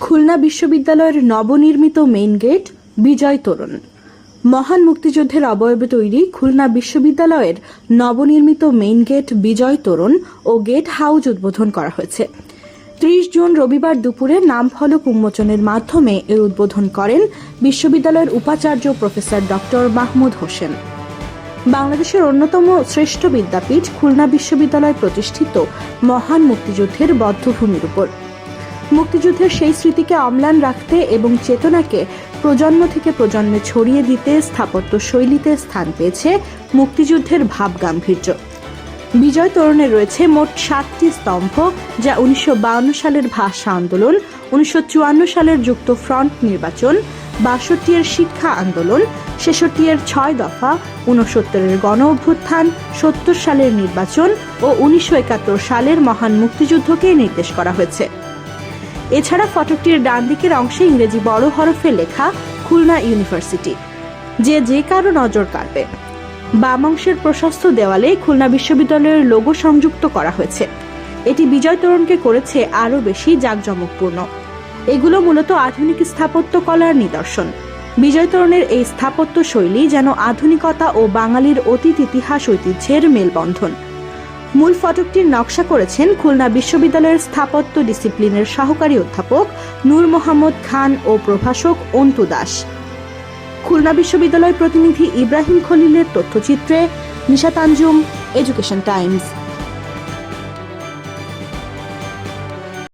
খুলনা বিশ্ববিদ্যালয়ের নবনির্মিত main gate বিজয় তোরণ। মহান মুক্তিযুদ্ধের অবয়বে তৈরি খুলনা বিশ্ববিদ্যালয়ের নবনির্মিত মেইন গেট বিজয় তোরণ ও গেট হাউস উদ্বোধন করা হয়েছে। ত্রিশ জুন রবিবার দুপুরে নাম ফলক উন্মোচনের মাধ্যমে এর উদ্বোধন করেন বিশ্ববিদ্যালয়ের উপাচার্য প্রফেসর ডক্টর মাহমুদ হোসেন। বাংলাদেশের অন্যতম শ্রেষ্ঠ বিদ্যাপীঠ খুলনা বিশ্ববিদ্যালয় প্রতিষ্ঠিত মহান মুক্তিযুদ্ধের বদ্ধভূমির উপর। মুক্তিযুদ্ধের সেই স্মৃতিকে অম্লান রাখতে এবং চেতনাকে প্রজন্ম থেকে প্রজন্মে ছড়িয়ে দিতে স্থাপত্য শৈলীতে স্থান পেয়েছে মুক্তিযুদ্ধের ভাব গাম্ভীর্য বিজয় তোরণে রয়েছে মোট সাতটি স্তম্ভ, যা উনিশশো সালের ভাষা আন্দোলন, উনিশশো চুয়ান্ন সালের যুক্ত ফ্রন্ট নির্বাচন, বাষট্টি এর শিক্ষা আন্দোলন, ছেষট্টি এর ছয় দফা ঊনসত্তরের গণ অভ্যুত্থান, সত্তর সালের নির্বাচন ও উনিশশো একাত্তর সালের মহান মুক্তিযুদ্ধকে নির্দেশ করা হয়েছে। এছাড়া ফটকটির ডান দিকের অংশে ইংরেজি বড় হরফে লেখা খুলনা ইউনিভার্সিটি, যে যে কারও নজর কাড়বে। বাম অংশের প্রশস্ত দেওয়ালে খুলনা বিশ্ববিদ্যালয়ের লোগো সংযুক্ত করা হয়েছে। এটি বিজয় তোরণকে করেছে আরও বেশি জাঁকজমকপূর্ণ। এগুলো মূলত আধুনিক স্থাপত্য কলার নিদর্শন। বিজয় তোরণের এই স্থাপত্য শৈলী যেন আধুনিকতা ও বাঙালির অতীত ইতিহাস ঐতিহ্যের মেলবন্ধন। মূল ফটকটির নকশা করেছেন খুলনা বিশ্ববিদ্যালয়ের স্থাপত্য ডিসিপ্লিনের সহকারী অধ্যাপক নূর মোহাম্মদ খান ও প্রভাষক অন্তু দাস। খুলনা বিশ্ববিদ্যালয় প্রতিনিধি ইব্রাহিম খলিলের তথ্যচিত্রে নিশা তানজুম এডুকেশন টাইমস